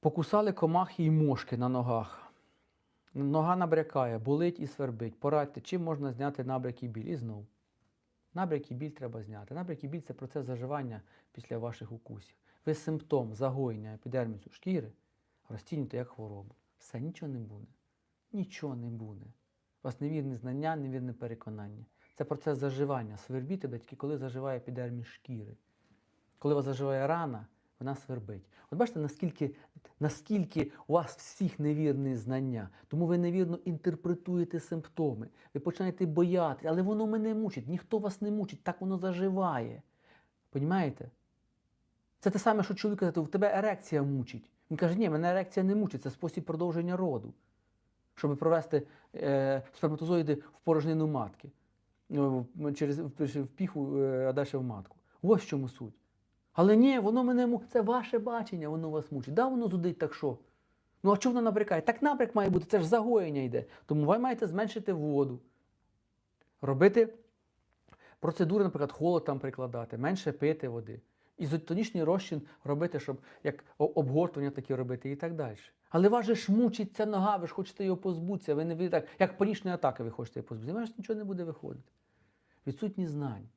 Покусали комахи і мошки на ногах. Нога набрякає, болить і свербить. Порадьте, чим можна зняти набряк і біль. І знов. Набряк і біль треба зняти. Набряк і біль це процес заживання після ваших укусів. Ви симптом загоєння епідермісу шкіри розцінюєте як хворобу. Все, нічого не буде. Нічого не буде. У вас невірні знання, невірне переконання. Це процес заживання. Свербіти буде тільки коли заживає епідерміс шкіри. Коли у вас заживає рана, вона свербить. От бачите, наскільки, наскільки у вас всіх невірні знання, тому ви невірно інтерпретуєте симптоми. Ви починаєте боятися, але воно мене мучить. Ніхто вас не мучить, так воно заживає. Понімаєте? Це те саме, що чоловік каже, в тебе ерекція мучить. Він каже, ні, мене ерекція не мучить, це спосіб продовження роду. Щоб провести е, сперматозоїди в порожнину матки. Ну, через в піху, е, а далі в матку. Ось в чому суть. Але ні, воно мене му... це ваше бачення, воно вас мучить. Да, воно зудить, так що? Ну а чого воно набрякає? Так набряк має бути, це ж загоєння йде. Тому ви маєте зменшити воду. Робити процедури, наприклад, холод там прикладати, менше пити води. Ізотонічний розчин робити, щоб як обгортування такі робити і так далі. Але вас же ж мучить ця нога, ви ж хочете його позбутися, ви не ви так, як панічної атаки ви хочете її позбутися. У вас нічого не буде виходити. Відсутність знань.